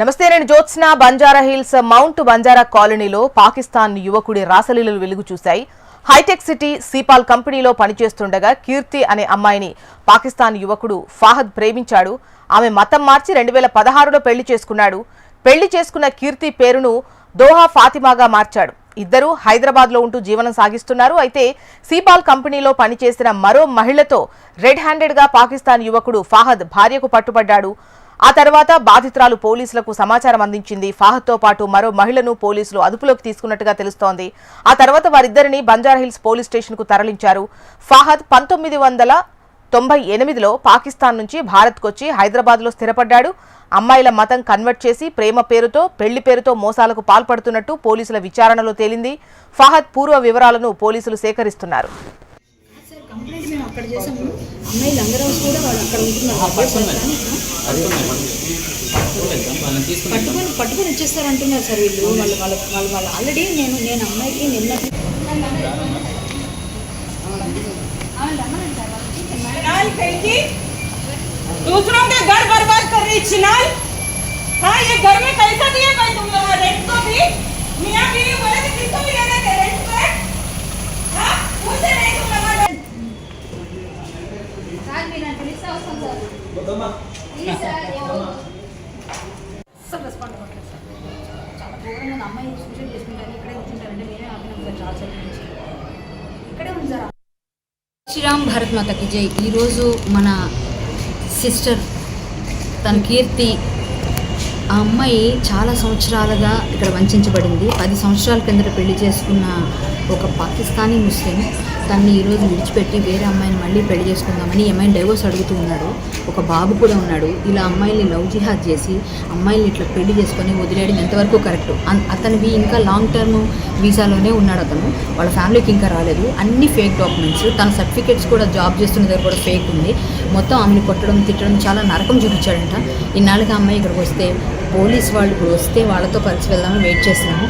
నమస్తే నేను Jyotsna. Banjara hills mount Banjara కాలనీలో పాకిస్తాన్ యువకుడి రాసలీలలు వెలుగు చూశాయి. హైటెక్ సిటీ సీపాల్ కంపెనీలో పనిచేస్తుండగా కీర్తి అనే అమ్మాయిని పాకిస్తాన్ యువకుడు ఫాహద్ ప్రేమించాడు. ఆమె మతం మార్చి రెండు వేల పదహారులో పెళ్ళి చేసుకున్నాడు. పెళ్ళి చేసుకున్న కీర్తి పేరును దోహా ఫాతిమాగా మార్చాడు. ఇద్దరూ హైదరాబాద్లో ఉంటూ జీవనం సాగిస్తున్నారు. అయితే సీపాల్ కంపెనీలో పనిచేసిన మరో మహిళతో రెడ్ హ్యాండెడ్గా పాకిస్తాన్ యువకుడు ఫాహద్ భార్యకు పట్టుబడ్డాడు. ఆ తర్వాత బాధితురాలు పోలీసులకు సమాచారం అందించింది. ఫాహద్తో పాటు మరో మహిళను పోలీసులు అదుపులోకి తీసుకున్నట్టుగా తెలుస్తోంది. ఆ తర్వాత వారిద్దరిని బంజారాహిల్స్ పోలీస్ స్టేషన్కు తరలించారు. ఫాహద్ పంతొమ్మిది వందల తొంభై ఎనిమిదిలో పాకిస్తాన్ నుంచి భారత్కొచ్చి హైదరాబాద్లో స్థిరపడ్డాడు. అమ్మాయిల మతం కన్వర్ట్ చేసి ప్రేమ పేరుతో పెళ్ళి పేరుతో మోసాలకు పాల్పడుతున్నట్టు పోలీసుల విచారణలో తేలింది. ఫహద్ పూర్వ వివరాలను పోలీసులు సేకరిస్తున్నారు. కంప్లైంట్ మేము అక్కడ చేసాము అమ్మాయి లంగరౌస్ కూడా వాళ్ళు అక్కడ ఉంటున్నారు. పట్టుకొని పట్టుకొని వచ్చేస్తారు అంటున్నారు సార్ వీళ్ళు వాళ్ళు వాళ్ళ వాళ్ళు వాళ్ళు ఆల్రెడీ నేను నేను అమ్మాయికి నిన్న चिनाल फेंकी दूसरों के घर बर्बाद कर रही चिनाल हाँ ये घर में कैसा दिए भाई तुम लोग रेंट को भी मियाँ बीवी बोले थे किसको भी సార్ రెస్పాండ్ అవ్వట్లేదు సార్ చాలా అమ్మాయి సూసైడ్ ఇక్కడే కూర్చుంటారంటే నేనే ఆపినాం సార్ చాలా సేపు నుంచి ఇక్కడే ఉంది సార్ శ్రీరామ్ భారత్ మాతకి జై. ఈరోజు మన సిస్టర్ తన కీర్తి ఆ అమ్మాయి చాలా సంవత్సరాలుగా ఇక్కడ వంచబడింది. పది సంవత్సరాల కిందట పెళ్ళి చేసుకున్న ఒక పాకిస్తానీ ముస్లిం. తన్ని ఈరోజు విడిచిపెట్టి వేరే అమ్మాయిని మళ్ళీ పెళ్ళి చేసుకుందామని ఈ అమ్మాయిని డైవోర్స్ అడుగుతూ ఉన్నాడు. ఒక బాబు కూడా ఉన్నాడు. ఇలా అమ్మాయిని లవ్ జిహాద్ చేసి అమ్మాయిల్ని ఇట్లా పెళ్ళి చేసుకొని వదిలేయడం ఎంతవరకు కరెక్ట్? అతనివి ఇంకా లాంగ్ టర్మ్ వీసాలోనే ఉన్నాడు అతను. వాళ్ళ ఫ్యామిలీకి ఇంకా రాలేదు. అన్ని ఫేక్ డాక్యుమెంట్స్ తన సర్టిఫికేట్స్ కూడా జాబ్ చేస్తున్న దగ్గర కూడా ఫేక్ ఉంది. మొత్తం ఆమెను కొట్టడం తిట్టడం చాలా నరకం చూపించాడంట. ఇన్నాళ్ళకి ఆ అమ్మాయి ఇక్కడికి వస్తే పోలీస్ వాళ్ళు ఇప్పుడు వస్తే వాళ్ళతో కలిసి వెళ్దామని వెయిట్ చేస్తున్నాము.